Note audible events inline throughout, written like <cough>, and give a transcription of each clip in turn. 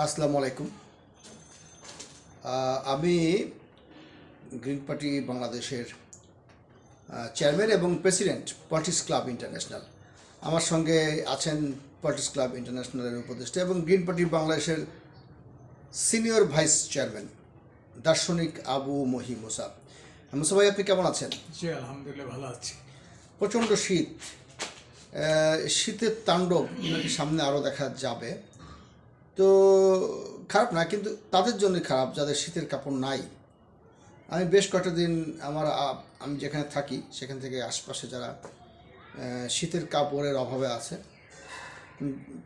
আসসালামু আলাইকুম। আমি গ্রিন পার্টি বাংলাদেশের চেয়ারম্যান এবং প্রেসিডেন্ট পলিটিক্স ক্লাব ইন্টারন্যাশনাল। আমার সঙ্গে আছেন পলিটিক্স ক্লাব ইন্টারন্যাশনালের উপদেষ্টা এবং গ্রিন পার্টি বাংলাদেশের সিনিয়র ভাইস চেয়ারম্যান দার্শনিক আবু মহি মুসা। মুসা ভাই আপনি কেমন আছেন? জি আলহামদুলিল্লাহ ভালো আছি। প্রচণ্ড শীত। শীতের তাণ্ডব সামনে আরও দেখা যাবে। তো খারাপ না, কিন্তু তাদের জন্য খারাপ যাদের শীতের কাপড় নাই। আমি বেশ কয়েকটা দিন আমার আমি যেখানে থাকি, সেখান থেকে আশপাশে যারা শীতের কাপড়ের অভাবে আছে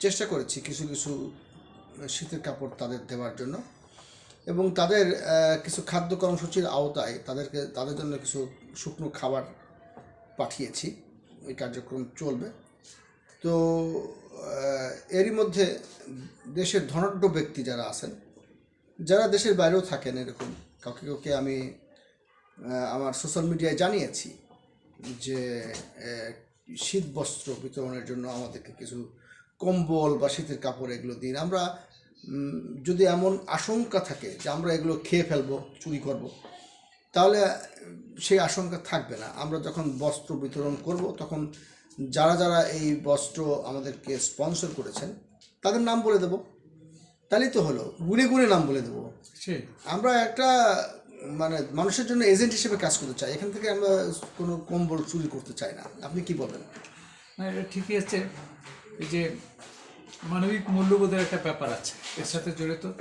চেষ্টা করেছি কিছু কিছু শীতের কাপড় তাদের দেওয়ার জন্য। এবং তাদের কিছু খাদ্য কর্মসূচির আওতায় তাদেরকে, তাদের জন্য কিছু শুকনো খাবার পাঠিয়েছি। ওই কার্যক্রম চলবে। তো এরই মধ্যে দেশের ধনাঢ্য ব্যক্তি যারা আছেন, যারা দেশের বাইরেও থাকেন এরকম, কাউকে কাউকে আমি আমার সোশ্যাল মিডিয়ায় জানিয়েছি যে শীত বস্ত্র বিতরণের জন্য আমাদেরকে কিছু কম্বল বা শীতের কাপড় এগুলো দিন। আমরা যদি এমন আশঙ্কা থাকে যে আমরা এগুলো খেয়ে ফেলব, চুরি করব, তাহলে সেই আশঙ্কা থাকবে না। আমরা যখন বস্ত্র বিতরণ করব, তখন যারা যারা এই বস্ত্র আমাদেরকে স্পন্সর করেছেন তাদের নাম বলে দেব। তাহলেই তো হলো। গুনে গুনে নাম বলে দেবো। আমরা একটা মানে মানুষের জন্য এজেন্ট হিসেবে কাজ করতে চাই। এখান থেকে আমরা কোনো কম্বল চুরি করতে চাই না। আপনি কি বলেন না এটা ঠিকই আছে। এই যে মানবিক মূল্যবোধের একটা ব্যাপার আছে। এর সাথে জড়িত।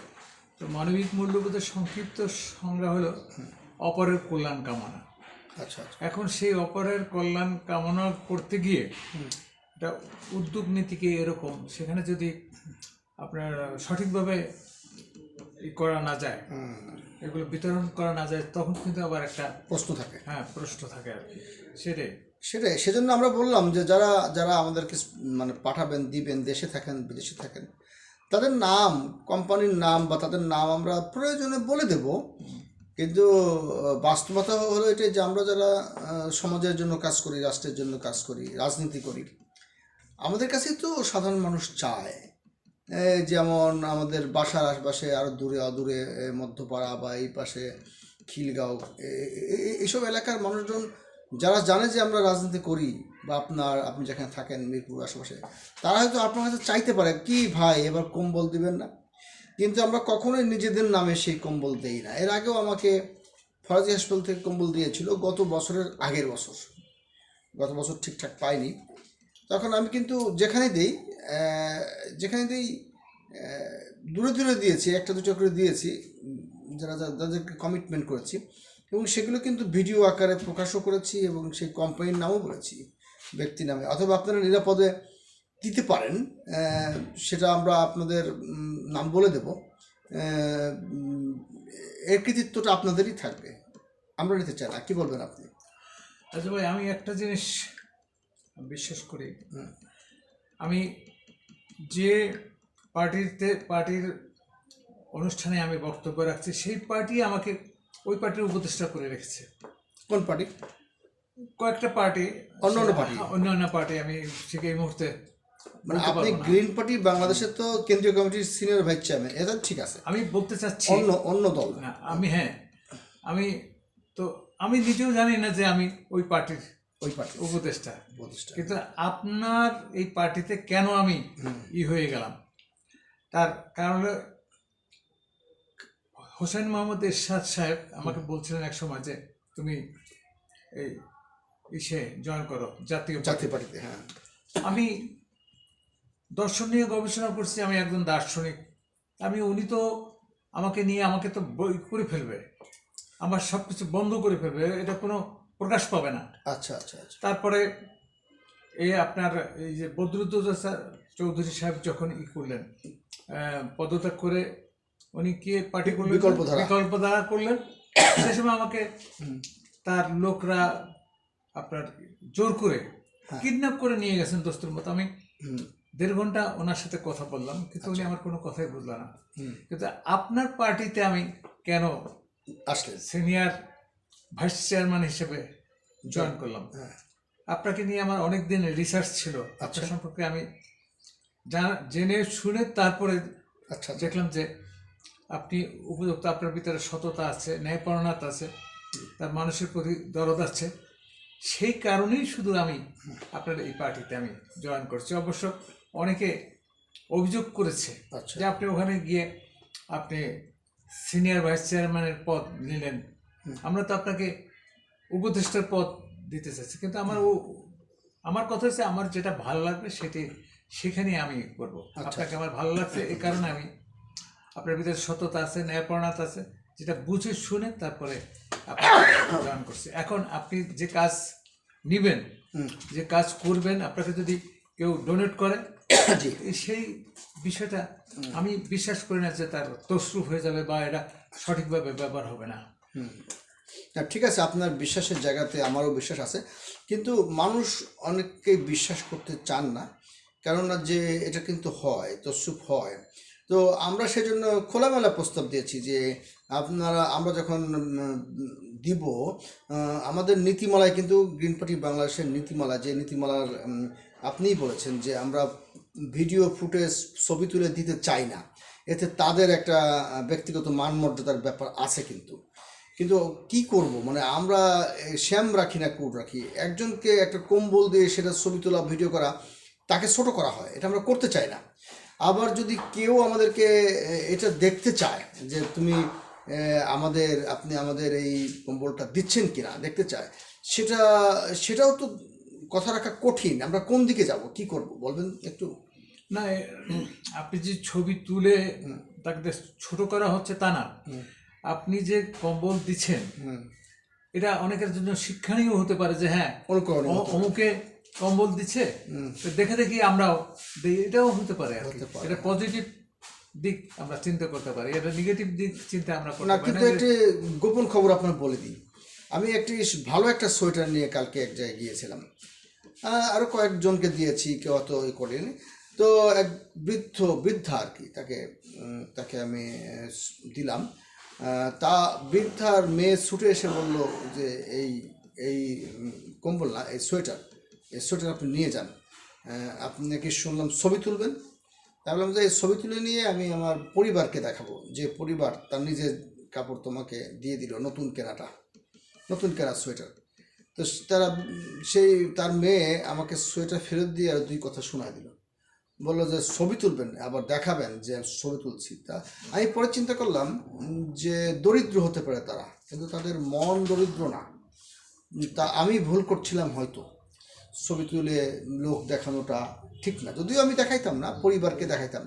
তো মানবিক মূল্যবোধের সংক্ষিপ্ত সংজ্ঞা হলো অপরের কল্যাণ কামনা। আচ্ছা আচ্ছা এখন সেই অপরের কল্যাণ কামনা করতে গিয়ে একটা উদ্যোগ নীতিকে এরকম? সেখানে যদি আপনার সঠিকভাবে করা না যায় এগুলো বিতরণ করা না যায় তখন কিন্তু আবার একটা প্রশ্ন থাকে। হ্যাঁ প্রশ্ন থাকে আর কি। সেটাই। সেটাই। সেজন্য আমরা বললাম যে যারা যারা আমাদেরকে মানে পাঠাবেন দিবেন দেশে থাকেন বিদেশে থাকেন তাদের নাম কোম্পানির নাম বা তাদের নাম আমরা প্রয়োজনে বলে দেব। কিন্তু বাস্তবতা হলো এটাই যে আমরা যারা সমাজের জন্য কাজ করি, রাষ্ট্রের জন্য কাজ করি, রাজনীতি করি, আমাদের কাছেই তো সাধারণ মানুষ চায়। যেমন আমাদের বাসার আশপাশে আরও দূরে অদূরে মধ্যপাড়া বা এই পাশে খিলগাঁও এইসব এলাকার মানুষজন যারা জানে যে আমরা রাজনীতি করি বা আপনার, আপনি যেখানে থাকেন মিরপুর আশেপাশে, তারা হয়তো আপনার কাছে চাইতে পারে, কি ভাই, এবার কম্বল দিবেন না? কিন্তু আমরা কখনোই নিজেদের নামে সেই কম্বল দেই না। এর আগেও আমাকে ফরাজি হাসপাতাল থেকে কম্বল দিয়েছিল, গত বছরের আগের বছর। গত বছর ঠিকঠাক পাইনি। তখন আমি কিন্তু যেখানে দিই যেখানে দিই দূরে দূরে দিয়েছি, একটা দুটো করে দিয়েছি, যারা যাদেরকে কমিটমেন্ট করেছি। এবং সেগুলো কিন্তু ভিডিও আকারে প্রকাশও করেছি এবং সেই কোম্পানির নামও বলেছি, ব্যক্তি নামে। অথবা আপনারা নিরাপদে দিতে পারেন সেটা আমরা আপনাদের নাম বলে দেব। এর কৃতিত্বটা আপনাদেরই থাকবে। আমরা নিতে চাই না কী বলবেন আপনি? আচ্ছা ভাই আমি একটা জিনিস বিশ্বাস করি। আমি যে পার্টিতে পার্টির অনুষ্ঠানে আমি বক্তব্য রাখছি সেই পার্টি আমাকে ওই পার্টির উপদেষ্টা করে রেখেছে। কোন পার্টি? কয়েকটা পার্টি। অন্য অন্য পার্টি। অন্য অন্য পার্টি আমি ঠিক এই মুহূর্তে মানে আপনি গ্রিন পার্টি বাংলাদেশের তো কেন্দ্রীয় কমিটির সিনিয়র ভাইস চেয়ারম্যান এটা ঠিক আছে। আমি বলতে চাচ্ছি অন্য অন্য দল। না আমি হ্যাঁ আমি তো আমি নিজেও জানি না যে আমি ওই পার্টির ওই পার্টি উপদেষ্টা। প্রতিষ্ঠা কিন্তু আপনার এই পার্টিতে কেন আমি ই হয়ে গেলাম? তার কারণ হলো হোসেন মোহাম্মদ এরশাদ সাহেব আমাকে বলছিলেন এক সময় যে তুমি এই ইসে জয়েন করো জাতীয়। জাতীয় পার্টিতে হ্যাঁ। আমি দর্শন নিয়ে গবেষণা করছি আমি একজন দার্শনিক। আমি উনি তো আমাকে নিয়ে আমাকে তো বই করে ফেলবে। আমার সব কিছু বন্ধ করে ফেলবে এটা কোনো প্রকাশ পাবে না। আচ্ছা আচ্ছা আচ্ছা। তারপরে এই আপনার এই যে বদরুদ্দোজা চৌধুরী সাহেব যখন ই করলেন পদত্যাগ করে উনি কি পার্টি করলেন? বিকল্পধারা। বিকল্পধারা করলেন। সে সময় আমাকে তার লোকরা আপনার জোর করে হ্যাঁ। কিডন্যাপ করে নিয়ে গেছেন দোস্তের মতো। আমি দেড় ঘণ্টা ওনার সাথে কথা বললাম কিন্তু উনি আমার কোনো কথাই বুঝলো না। কিন্তু আপনার পার্টিতে আমি কেন আসলে সিনিয়র ভাইস চেয়ারম্যান হিসেবে জয়েন করলাম? হ্যাঁ। আপনাকে নিয়ে আমার অনেক দিন রিসার্চ ছিল আচ্ছা। আপনার সম্পর্কে আমি জানা জেনে শুনে তারপরে আচ্ছা। আচ্ছা। দেখলাম যে আপনি উপযুক্ত আপনার ভিতরে সততা আছে ন্যায়পরণতা আছে তার মানুষের প্রতি দরদ আছে। সেই কারণেই শুধু আমি আপনার এই পার্টিতে আমি জয়েন করছি। অবশ্য অনেকে অভিযোগ করেছে আচ্ছা। যে আপনি ওখানে গিয়ে আপনি সিনিয়র ভাইস চেয়ারম্যানের পদ নিলেন। আমরা তো আপনাকে উপদেষ্টার পদ দিতে চাচ্ছি কিন্তু আমার ও আমার কথা হচ্ছে আমার যেটা ভালো লাগবে সেটি সেখানে আমি করব। আপনাকে আমার ভালো লাগছে এই কারণে আমি আপনার ভিতরে সততা আছে ন্যায়পরণতা আছে যেটা বুঝে শুনে তারপরে জয়েন করছি। এখন আপনি যে কাজ নিবেন যে কাজ করবেন আপনাকে যদি কেউ ডোনেট করে <coughs> সেই বিষয়টা আমি বিশ্বাস করি না যে তার তসরুপ হয়ে যাবে বা এটা সঠিকভাবে ব্যবহার হবে না। না, ঠিক আছে আপনার বিশ্বাসের জায়গাতে আমারও বিশ্বাস আছে। কিন্তু মানুষ অনেককেই বিশ্বাস করতে চান না কেননা যে এটা কিন্তু হয় তসুপ হয়। তো আমরা সেজন্য খোলামেলা প্রস্তাব দিয়েছি যে আপনারা আমরা যখন দিব আমাদের নীতিমালায় কিন্তু গ্রিন পার্টি বাংলাদেশের নীতিমালা যে নীতিমালার আপনিই বলেছেন যে আমরা ভিডিও ফুটেজ ছবি তুলে দিতে চায় না। এতে তাদের একটা ব্যক্তিগত মান মর্যাদার ব্যাপার আছে কিন্তু। কিন্তু কি করব? মানে আমরা শ্যাম রাখি না কোট রাখি? একজনকে একটা কম্বল দিয়ে সেটা ছবি তোলা, ভিডিও করা, তাকে ছোট করা হয়। এটা আমরা করতে চাই না। আবার যদি কেউ আমাদেরকে এটা দেখতে চায় যে তুমি আমাদের, আপনি আমাদের এই কম্বলটা দিচ্ছেন কিনা, দেখতে চায়, সেটা, সেটাও তো কথা রাখা কঠিন আমরা কোন দিকে যাব কি করব বলবেন একটু? না আপনি যে ছবি তুলে তাকে ছোট করা হচ্ছে তা না। আপনি যে কম্বল দিচ্ছেন এটা অনেকের জন্য শিক্ষণীয় হতে পারে যে হ্যাঁ অমুকে কম্বল দিচ্ছে দেখে দেখি আমরাও এটাও হতে পারে। এটা পজিটিভ দিক আমরা চিন্তা করতে পারি এটা নেগেটিভ দিক চিন্তা আমরা না কিন্তু একটি গোপন খবর আপনার বলে দিই। আমি একটি ভালো একটা সোয়েটার নিয়ে কালকে এক জায়গায় গিয়েছিলাম। আহ, আরও কয়েকজনকে দিয়েছি কেউ অত ই করেনি। তো এক বৃদ্ধ বৃদ্ধা আর কি তাকে তাকে আমি দিলাম। তা বৃদ্ধার মেয়ে ছুটে এসে বলল যে এই এই কম্বল না এই সোয়েটার এই সোয়েটার আপনি নিয়ে যান। আপনি নাকি শুনলাম ছবি তুলবেন? তা বললাম যে এই ছবি তুলে নিয়ে আমি আমার পরিবারকে দেখাবো। যে পরিবার তার নিজের কাপড় তোমাকে দিয়ে দিল নতুন কেনাটা নতুন কেনা সোয়েটার। তো তারা, সেই তার মেয়ে আমাকে সোয়েটার ফেরত দিয়ে আর দুই কথা শোনায় দিল। বলল যে, ছবি তুলবেন আবার দেখাবেন যে ছবি তুলছি। তা আমি পরে চিন্তা করলাম যে, দরিদ্র হতে পারে তারা, কিন্তু তাদের মন দরিদ্র না। তা আমি ভুল করছিলাম হয়তো। ছবি তুলে লোক দেখানোটা ঠিক না। যদিও আমি দেখাইতাম না, পরিবারকে দেখাইতাম।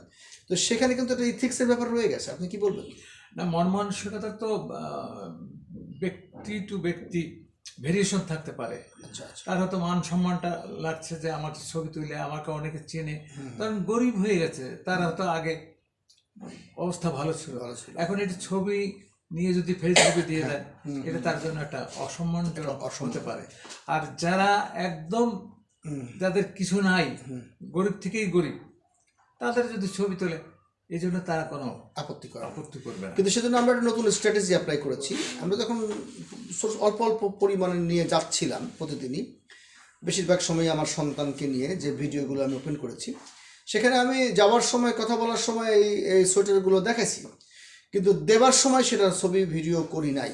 তো সেখানে কিন্তু একটা ইথিক্সের ব্যাপার রয়ে গেছে, আপনি কি বলবেন? না মন মানসিকতা তো ব্যক্তি টু ব্যক্তি ভেরিয়েশন থাকতে পারে। আচ্ছা আচ্ছা। তার হয়তো মান সম্মানটা লাগছে যে আমার ছবি তুলে আমাকে অনেকে চেনে। কারণ গরিব হয়ে গেছে তার হয়তো আগে অবস্থা ভালো ছিল। ভালো ছিল। এখন এটি ছবি নিয়ে যদি ফেসবুকে দিয়ে দেয় এটা তার জন্য একটা অসম্মানজনক হতে পারে। আর যারা একদম যাদের কিছু নাই গরিব থেকেই গরিব তাদের যদি ছবি তোলে এই জন্য তারা কোনো আপত্তি করা আপত্তি করবে না। কিন্তু সেজন্য আমরা একটা নতুন স্ট্র্যাটেজি অ্যাপ্লাই করেছি। আমরা যখন অল্প অল্প পরিমাণে নিয়ে যাচ্ছিলাম প্রতিদিনই বেশিরভাগ সময় আমার সন্তানকে নিয়ে যে ভিডিওগুলো আমি ওপেন করেছি সেখানে আমি যাওয়ার সময় কথা বলার সময় এই এই সোয়েটারগুলো দেখাইছি। কিন্তু দেবার সময় সেটার ছবি ভিডিও করি নাই।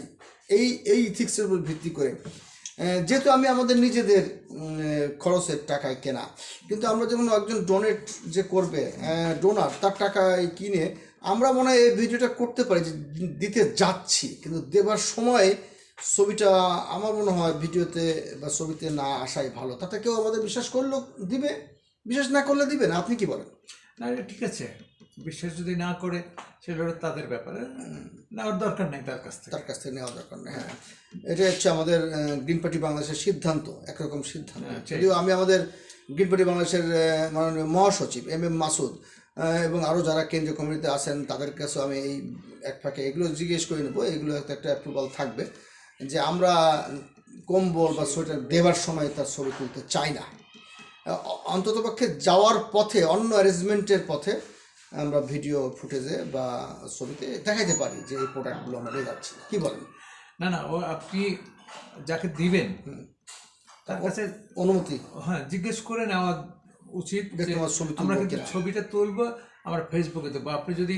এই এই ইথিক্সের উপর ভিত্তি করে যেহেতু আমি আমাদের নিজেদের খরচের টাকায় কেনা। কিন্তু আমরা যখন একজন ডোনেট যে করবে ডোনার তার টাকায় কিনে, আমরা মনে হয় এই ভিডিওটা করতে পারি যে দিতে যাচ্ছি, কিন্তু দেবার সময় ছবিটা আমার মনে হয় ভিডিওতে বা ছবিতে না আসাই ভালো। তাতে কেউ আমাদের বিশ্বাস করলেও দিবে, বিশ্বাস না করলে দিবে না। আপনি কি বলেন? না ঠিক আছে। বিশ্বাস যদি না করে সেটা তাদের ব্যাপারে নেওয়ার দরকার নেই তার কাছ থেকে। তার কাছ থেকে নেওয়া দরকার নেই হ্যাঁ। এটা হচ্ছে আমাদের গ্রিন পার্টি বাংলাদেশের সিদ্ধান্ত একরকম সিদ্ধান্ত। হ্যাঁ, যদিও আমি আমাদের গ্রিন পার্টি বাংলাদেশের মাননীয় মহাসচিব এম এম মাসুদ এবং আরও যারা কেন্দ্রীয় কমিটিতে আছেন তাদের কাছেও আমি এই এক ফাঁকে এগুলো জিজ্ঞেস করে নেব। এগুলো হয়তো একটা অ্যাপ্রুভাল থাকবে যে আমরা কম্বল বা সোয়েটার দেবার সময় তার ছবি তুলতে চাই না। অন্ততপক্ষে যাওয়ার পথে অন্য অ্যারেঞ্জমেন্টের পথে আমরা ভিডিও ফুটেজে বা ছবিতে দেখাইতে পারি যে এই প্রোডাক্টগুলো আমরা নিয়ে যাচ্ছি। কী বলেন? না না ও আপনি যাকে দিবেন তার কাছে অনুমতি? হ্যাঁ জিজ্ঞেস করে নেওয়া উচিত আমরা কিন্তু ছবিটা তুলবো আমার ফেসবুকে দেবো। আপনি যদি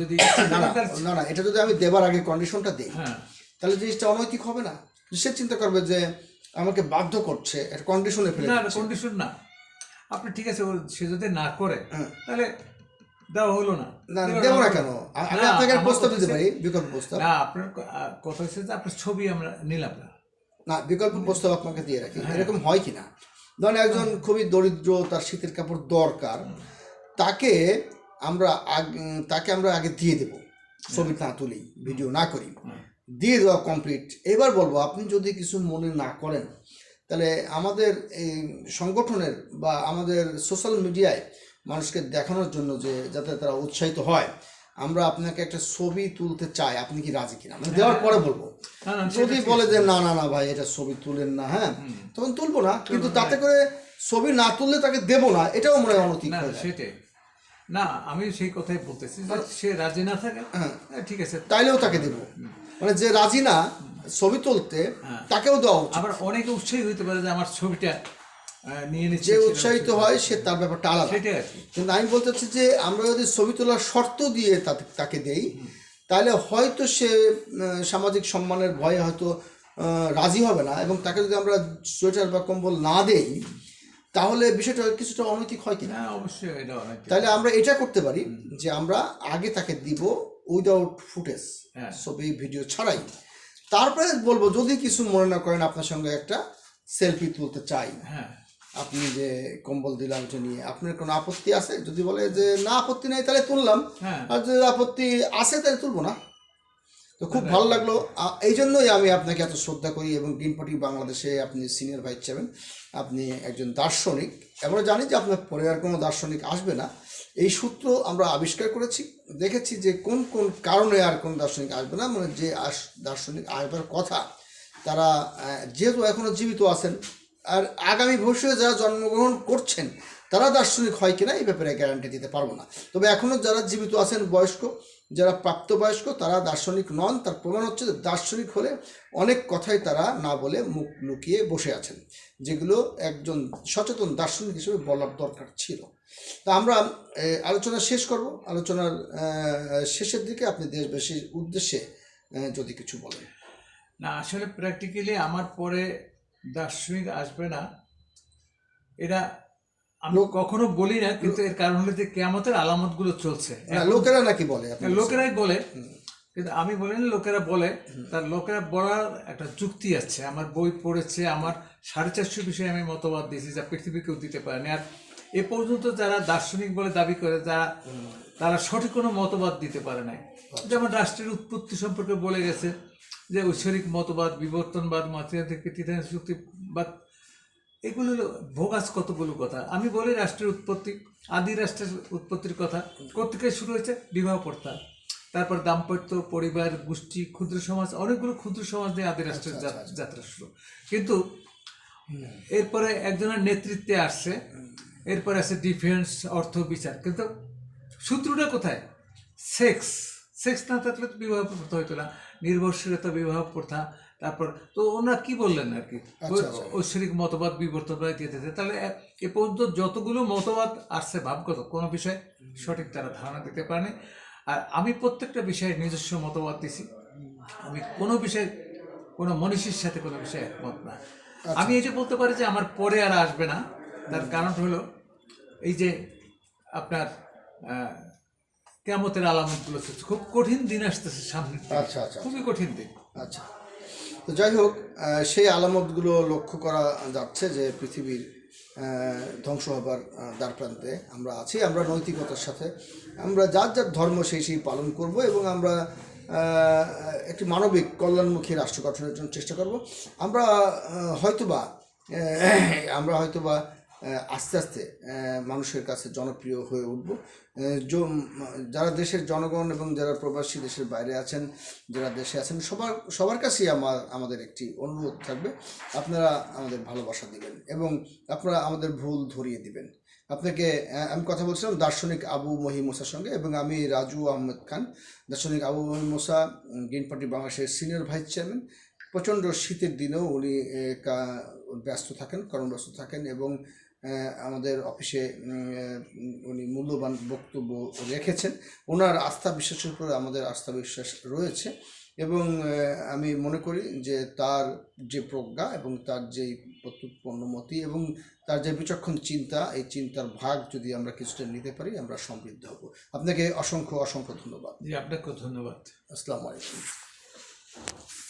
যদি না না না এটা যদি আমি দেবার আগে কন্ডিশনটা দিই হ্যাঁ। তাহলে জিনিসটা অনৈতিক হবে না। সে চিন্তা করবে যে আমাকে বাধ্য করছে একটা কন্ডিশনে ফেলে না কন্ডিশন না। আপনি ঠিক আছে সে যদি না করে। তাহলে দেওয়া হলো না। না দেবো না কেন? আমি আপনাকে প্রস্তাব দিতে পারি বিকল্প প্রস্তাব। না আপনার কথা হচ্ছে যে আপনার ছবি আমরা নিলাম না। না বিকল্প প্রস্তাব আপনাকে দিয়ে রাখি। এরকম হয় কি না? ধরেন একজন খুবই দরিদ্র তার শীতের কাপড় দরকার তাকে আমরা আগ- তাকে আমরা আগে দিয়ে দেব। ছবি না তুলি ভিডিও না করি। দিয়ে দেওয়া কমপ্লিট এবার বলব আপনি যদি কিছু মনে না করেন তাহলে আমাদের এই সংগঠনের বা আমাদের সোশ্যাল মিডিয়ায় মানুষকে দেখানোর জন্য যে যাতে তারা উৎসাহিত হয়। আমরা আপনাকে একটা ছবি তুলতে চাই আপনি কি রাজি কিনা? মানে দেওয়ার পরে বলব। যদি বলে যে না না না ভাই এটা ছবি তুলেন না হ্যাঁ? তখন তুলবো না কিন্তু তাতে করে ছবি না তুললে তাকে দেবো না এটাও মনে হয় অনৈতিক না হয়ে সেটাই। না আমি সেই কথাই বলতেছি সে রাজি না থাকে হ্যাঁ। হ্যাঁ, ঠিক আছে। তাইলেও তাকে দেবো। মানে যে রাজি না ছবি তুলতে হ্যাঁ। তাকেও দেওয়া আবার অনেকে উৎসাহী হইতে পারে যে আমার ছবিটা নিয়ে নিচ্ছে যে উৎসাহিত হয় সে তার ব্যাপারটা আলাদা। সেটাই কি। কিন্তু আমি বলতে চাচ্ছি যে আমরা যদি ছবি তোলার শর্ত দিয়ে তাকে দেই তাহলে হয়তো সে সামাজিক সম্মানের ভয়ে হয়তো রাজি হবে না এবং তাকে যদি আমরা সোয়েটার বা কম্বল না দেই তাহলে বিষয়টা কিছুটা অনৈতিক হয় কিনা? না অবশ্যই এটা তাহলে আমরা এটা করতে পারি যে আমরা আগে তাকে দিব উইদাউট ফুটেজ হ্যাঁ। ছবি ভিডিও ছাড়াই। তারপরে বলব যদি কিছু মনে না করেন আপনার সঙ্গে একটা সেলফি তুলতে চাই। হ্যাঁ। আপনি যে কম্বল দিলাম ওটা নিয়ে আপনার কোনো আপত্তি আছে? যদি বলে যে না আপত্তি নেই তাহলে তুললাম। হ্যাঁ। আর যদি আপত্তি আছে তাহলে তুলবো না। তো খুব ভালো লাগল। এই জন্যই আমি আপনাকে এত শ্রদ্ধা করি এবং গ্রিন পার্টি বাংলাদেশে আপনি সিনিয়র ভাইস চেয়ারম্যান আপনি একজন দার্শনিক। আমরা জানি যে আপনার পরে আর কোনো দার্শনিক আসবে না। এই সূত্র আমরা আবিষ্কার করেছি দেখেছি যে কোন কোন কারণে আর কোন দার্শনিক আসবে না। মানে যে আস দার্শনিক আসবার কথা তারা যেহেতু এখনও জীবিত আছেন আর আগামী ভবিষ্যতে যারা জন্মগ্রহণ করছেন, তারা দার্শনিক হয় কিনা এই ব্যাপারে গ্যারান্টি দিতে পারব না। তবে এখনও যারা জীবিত আছেন বয়স্ক, যারা প্রাপ্তবয়স্ক, তারা দার্শনিক নন। তার প্রমাণ হচ্ছে যে দার্শনিক হলে অনেক কথাই তারা না বলে মুখ লুকিয়ে বসে আছেন, যেগুলো একজন সচেতন দার্শনিক হিসেবে বলার দরকার ছিল। তা আমরা আলোচনা শেষ করব। আলোচনার শেষের দিকে আপনি দেশবাসীর উদ্দেশ্যে যদি কিছু বলেন। না, আসলে প্র্যাকটিক্যালি আমার পরে দার্শনিক আসবে না। এটা আমি কখনো বলি না কিন্তু এর কারণ হলো যে কেয়ামতের আলামতগুলো চলছে। লোকেরা নাকি বলে লোকেরাই বলে। কিন্তু আমি বলি না লোকেরা বলে। তার লোকেরা বলার একটা যুক্তি আছে। আমার বই পড়েছে আমার সাড়ে চারশো বিষয়ে আমি মতবাদ দিয়েছি যা পৃথিবীকেও দিতে পারেনি। আর এ পর্যন্ত যারা দার্শনিক বলে দাবি করে যারা তারা সঠিক কোনো মতবাদ দিতে পারে নাই। যেমন রাষ্ট্রের উৎপত্তি সম্পর্কে বলে গেছে যে ঐশ্বরিক মতবাদ বিবর্তনবাদ মাতৃত্ব কৃতিদান শক্তিবাদ এগুলো হলো ভোগাস কতগুলো কথা। আমি বলি রাষ্ট্রের উৎপত্তি আদি রাষ্ট্রের উৎপত্তির কথা। কোথেকে শুরু হয়েছে বিবাহ প্রথা তারপর দাম্পত্য পরিবার গোষ্ঠী ক্ষুদ্র সমাজ অনেকগুলো ক্ষুদ্র সমাজ নিয়ে আদি রাষ্ট্রের যাত্রা শুরু। কিন্তু এরপরে একজনের নেতৃত্বে আসছে এরপরে আছে ডিফেন্স অর্থ বিচার। কিন্তু সূত্রটা কোথায়? সেক্স। সেক্স না থাকলে তো বিবাহ প্রথা হইতো না নির্ভরশীলতা বিবাহ প্রথা তারপর তো ওনারা কি বললেন আর কি আচ্ছা, আচ্ছা। ঐশ্বরিক মতবাদ বিবর্তন তাহলে এ- পর্যন্ত যতগুলো মতবাদ আসছে ভাবগত কোনো বিষয়ে সঠিক তারা ধারণা দিতে পারেনি। আর আমি প্রত্যেকটা বিষয়ে নিজস্ব মতবাদ দিছি। আমি কোনো বিষয়ে কোনো মনীষীর সাথে কোনো বিষয়ে একমত না। আমি এই যে বলতে পারি যে আমার পরে আর আসবে না তার কারণ হলো এই যে আপনার কেমতের আলামতগুলো। খুব কঠিন দিন আসতেছে সামনে। আচ্ছা আচ্ছা খুবই কঠিন দিন। আচ্ছা। তো যাই হোক সেই আলামতগুলো লক্ষ্য করা যাচ্ছে যে পৃথিবীর ধ্বংস হবার আহ, দ্বারপ্রান্তে আমরা আছি আমরা নৈতিকতার সাথে আমরা যার যার ধর্ম সেই সেই পালন করব এবং আমরা একটি মানবিক কল্যাণমুখী রাষ্ট্র গঠনের জন্য চেষ্টা করব। আমরা হয়তোবা আমরা হয়তোবা আস্তে আস্তে মানুষের কাছে জনপ্রিয় হয়ে উঠব। যারা দেশের জনগণ এবং যারা প্রবাসী দেশের বাইরে আছেন, যারা দেশে আছেন, সবার সবার কাছেই আমার, আমাদের একটি অনুরোধ থাকবে, আপনারা আমাদের ভালোবাসা দিবেন এবং আপনারা আমাদের ভুল ধরিয়ে দিবেন। আপনাকে আমি কথা বলছিলাম দার্শনিক আবু মহি মোসার সঙ্গে এবং আমি রাজু আহমেদ খান। দার্শনিক আবু মহি মোসা গ্রিন পার্টি বাংলাদেশের সিনিয়র ভাইস চেয়ারম্যান। প্রচণ্ড শীতের দিনেও উনি ব্যস্ত থাকেন, কর্মব্যস্ত থাকেন এবং আমাদের অফিসে উনি মূল্যবান বক্তব্য রেখেছেন। ওনার আস্থা বিশ্বাসের উপরে আমাদের আস্থা বিশ্বাস রয়েছে এবং আমি মনে করি যে তার যে প্রজ্ঞা এবং তার যে প্রত্যুৎপন্নমতি এবং তার যে বিচক্ষণ চিন্তা এই চিন্তার ভাগ যদি আমরা কিছুটা নিতে পারি আমরা সমৃদ্ধ হব। আপনাকে অসংখ্য অসংখ্য ধন্যবাদ। জি আপনাকেও ধন্যবাদ। আসসালামু আলাইকুম।